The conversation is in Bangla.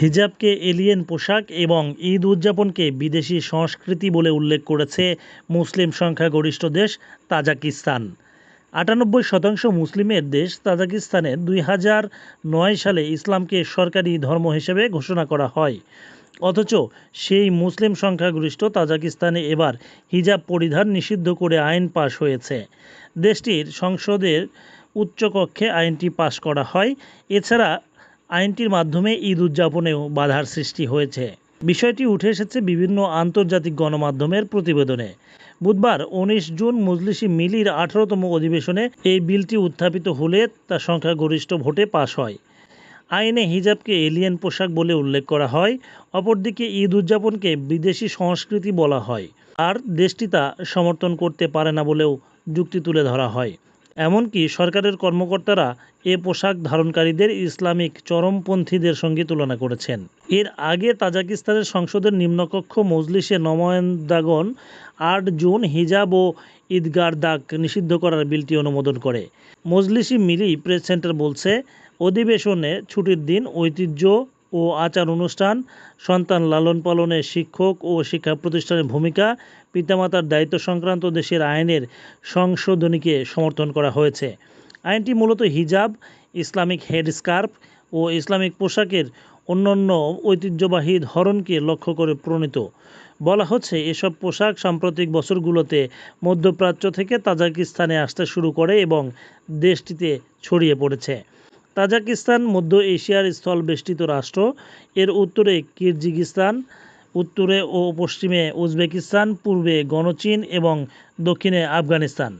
হিজাবকে এলিয়েন পোশাক এবং ঈদ উদযাপনকে বিদেশি সংস্কৃতি বলে উল্লেখ করেছে মুসলিম সংখ্যাগরিষ্ঠ দেশ তাজাকিস্তান। আটানব্বই শতাংশ মুসলিমের দেশ তাজাকিস্তানে দুই হাজার নয় সালে ইসলামকে সরকারি ধর্ম হিসেবে ঘোষণা করা হয়। অথচ সেই মুসলিম সংখ্যাগরিষ্ঠ তাজাকিস্তানে এবার হিজাব পরিধান নিষিদ্ধ করে আইন পাশ হয়েছে। দেশটির সংসদের উচ্চকক্ষে আইনটি পাশ করা হয়। এছাড়া আইনটির মাধ্যমে ঈদ উদযাপনেও বাধার সৃষ্টি হয়েছে। বিষয়টি উঠে এসেছে বিভিন্ন আন্তর্জাতিক গণমাধ্যমের প্রতিবেদনে। বুধবার উনিশ জুন মজলিসি মিলির আঠারোতম অধিবেশনে এই বিলটি উত্থাপিত হলে তা সংখ্যাগরিষ্ঠ ভোটে পাশ হয়। আইনে হিজাবকে এলিয়েন পোশাক বলে উল্লেখ করা হয়, অপরদিকে ঈদ উদযাপনকে বিদেশি সংস্কৃতি বলা হয়। আর দেশটি তা সমর্থন করতে পারে না বলেও যুক্তি তুলে ধরা হয়। এমনকি সরকারের কর্মকর্তারা এ পোশাক ধারণকারীদের ইসলামিক চরমপন্থীদের সঙ্গে তুলনা করেছেন। এর আগে তাজাকিস্তানের সংসদের নিম্নকক্ষ মজলিসে নময়ন্দাগণ আট জুন হিজাব ও ঈদগার দাগ নিষিদ্ধ করার বিলটি অনুমোদন করে। মজলিসি মিলি প্রেস সেন্টার বলছে, অধিবেশনে ছুটির দিন ঐতিহ্য ও আচার অনুষ্ঠান, সন্তান লালন পালনে শিক্ষক ও শিক্ষা প্রতিষ্ঠানের ভূমিকা, পিতামাতার দায়িত্ব সংক্রান্ত দেশের আইনের সংশোধনীকে সমর্থন করা হয়েছে। আইনটি মূলত হিজাব, ইসলামিক হেডস্কার্ফ ও ইসলামিক পোশাকের অন্যান্য ঐতিহ্যবাহী ধরনকে লক্ষ্য করে প্রণীত। বলা হচ্ছে, এসব পোশাক সাম্প্রতিক বছরগুলোতে মধ্যপ্রাচ্য থেকে তাজাকিস্তানে আসতে শুরু করে এবং দেশটিতে ছড়িয়ে পড়েছে। তাজিকিস্তান, মধ্য এশিয়ার স্থল বেষ্টিত রাষ্ট্র। এর উত্তরে কিরজিগিস্তান উত্তরে ও পশ্চিমে উজবেকিস্তান, পূর্বে গণচীন এবং দক্ষিণে আফগানিস্তান।